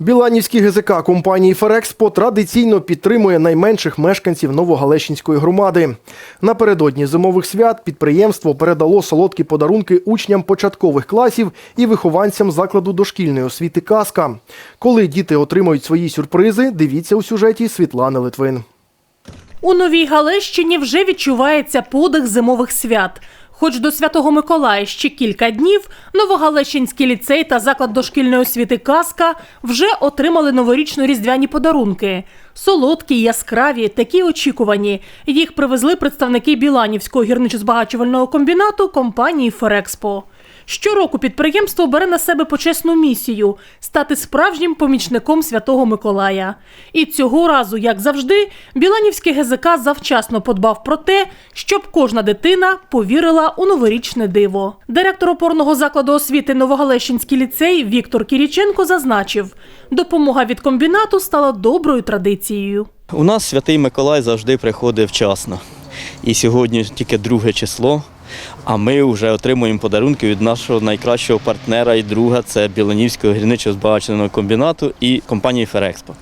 Біланівський ГЗК компанії Ферекспо традиційно підтримує найменших мешканців Новогалещинської громади. Напередодні зимових свят підприємство передало солодкі подарунки учням початкових класів і вихованцям закладу дошкільної освіти Казка. Коли діти отримають свої сюрпризи, дивіться у сюжеті Світлани Литвин. У Новій Галещині вже відчувається подих зимових свят. Хоч до Святого Миколая ще кілька днів, Новогалещинський ліцей та заклад дошкільної освіти Казка вже отримали новорічно-різдвяні подарунки. Солодкі, яскраві, такі очікувані. Їх привезли представники Біланівського гірничо-збагачувального комбінату компанії Ферекспо. Щороку підприємство бере на себе почесну місію стати справжнім помічником Святого Миколая. І цього разу, як завжди, Біланівський ГЗК завчасно подбав про те, щоб кожна дитина повірила у новорічне диво. Директор опорного закладу освіти Новогалещинський ліцей Віктор Кіріченко зазначив, допомога від комбінату стала доброю традицією. У нас святий Миколай завжди приходить вчасно. І сьогодні тільки друге число, а ми вже отримуємо подарунки від нашого найкращого партнера і друга це Білонівського гірничо збагаченого комбінату і компанії Ферекспо.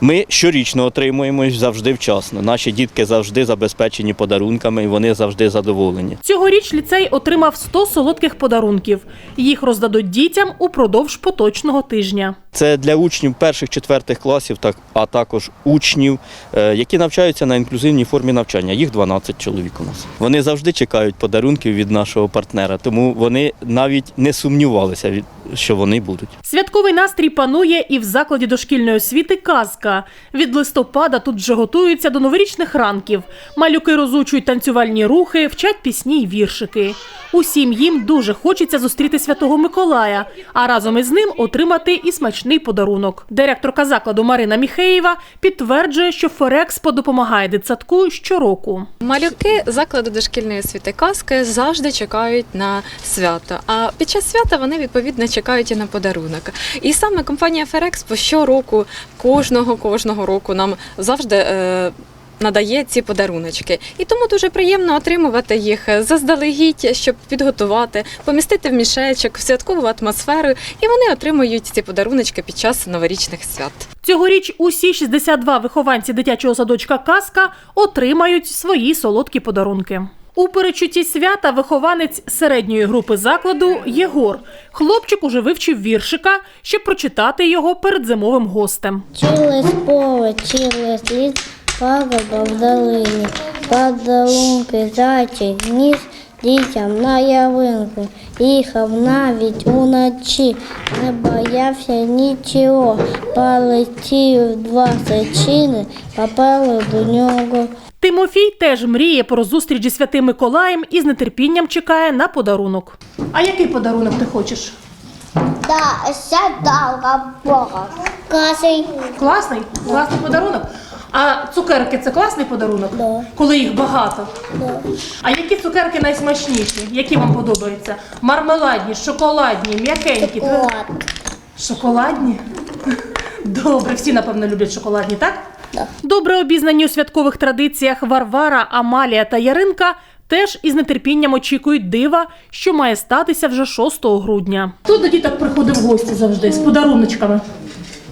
Ми щорічно отримуємо завжди вчасно. Наші дітки завжди забезпечені подарунками і вони завжди задоволені. Цьогоріч ліцей отримав 100 солодких подарунків. Їх роздадуть дітям упродовж поточного тижня. Це для учнів перших четвертих класів, так а також учнів, е, які навчаються на інклюзивній формі навчання. Їх 12 чоловік у нас. Вони завжди чекають подарунків від нашого партнера, тому вони навіть не сумнівалися, від- що вони будуть. Святковий настрій панує і в закладі дошкільної освіти казка. Від листопада тут вже готуються до новорічних ранків. Малюки розучують танцювальні рухи, вчать пісні й віршики. Усім їм дуже хочеться зустріти святого Миколая, а разом із ним отримати і смачний подарунок. Директорка закладу Марина Міхеєва підтверджує, що Ферекспо допомагає дитсадку щороку. Малюки закладу дошкільної освіти казки завжди чекають на свято. А під час свята вони відповідно чекають і на подарунок. І саме компанія Ферекспо щороку, кожного кожного року нам завжди. Е, Надає ці подаруночки, і тому дуже приємно отримувати їх заздалегідь, щоб підготувати, помістити в мішечок, в святкову атмосферу, і вони отримують ці подаруночки під час новорічних свят. Цьогоріч усі 62 вихованці дитячого садочка Казка отримають свої солодкі подарунки. У перечутті свята вихованець середньої групи закладу Єгор. Хлопчик уже вивчив віршика, щоб прочитати його перед зимовим гостем. Через поле, через ліс, пагоба в долині, подарунки зайчий ніс дітям на ялинку. Їхав навіть уночі, не боявся нічого. Полетів два сечини, попали до нього. Тимофій теж мріє про зустріч зі святим Миколаєм і з нетерпінням чекає на подарунок. А який подарунок ти хочеш? Да, сядала Бога. Касий. Класний, класний подарунок. А цукерки це класний подарунок, Да. коли їх багато. Да. А які цукерки найсмачніші? Які вам подобаються? Мармеладні, шоколадні, м'якенькі. Шоколад. Шоколадні? Добре, всі, напевно, люблять шоколадні, так? Да. Добре обізнані у святкових традиціях Варвара, Амалія та Яринка теж із нетерпінням очікують дива, що має статися вже 6 грудня. Хто до діток приходить в гості завжди з подаруночками?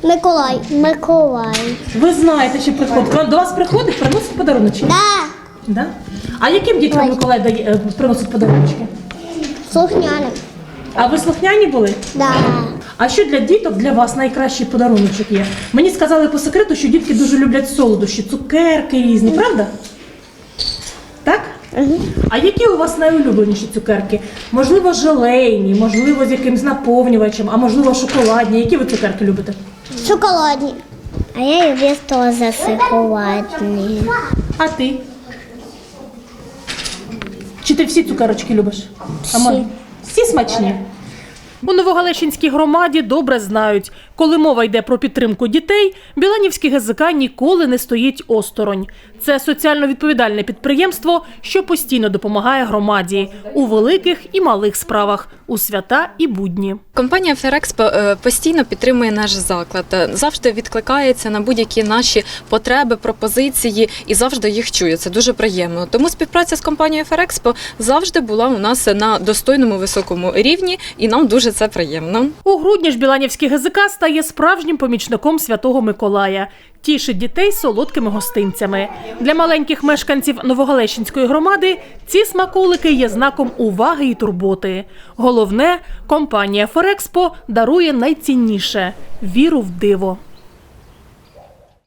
Миколай. Миколай. Ви знаєте, що приходить. До вас приходить, приносить подаруночки? Да. Да? А яким діткам Миколай дає, е, приносить подаруночки? Слухняний. А ви слухняні були? Да. А що для діток для вас найкращий подаруночок є? Мені сказали по секрету, що дітки дуже люблять солодощі, цукерки різні, правда? Так? А які у вас найулюбленіші цукерки? Можливо, желейні, можливо, з якимсь наповнювачем, а можливо, шоколадні. Які ви цукерки любите? Шоколадні. А я люблю теж шоколадні. А ти? Чи ти всі цукерочки любиш? Всі. Амаль? Всі смачні. У Новогалещинській громаді добре знають, коли мова йде про підтримку дітей, Біланівський ГЗК ніколи не стоїть осторонь. Це соціально відповідальне підприємство, що постійно допомагає громаді у великих і малих справах, у свята і будні. Компанія Ферекспо е, постійно підтримує наш заклад, е, завжди відкликається на будь-які наші потреби, пропозиції і завжди їх чує. Це дуже приємно. Тому співпраця з компанією Ферекспо завжди була у нас на достойному високому рівні, і нам дуже це приємно. У грудні ж Біланівський ГЗК стає справжнім помічником Святого Миколая, тішить дітей солодкими гостинцями. Для маленьких мешканців Новогалещинської громади ці смаколики є знаком уваги і турботи. Головне, компанія Ферекспо дарує найцінніше віру в диво.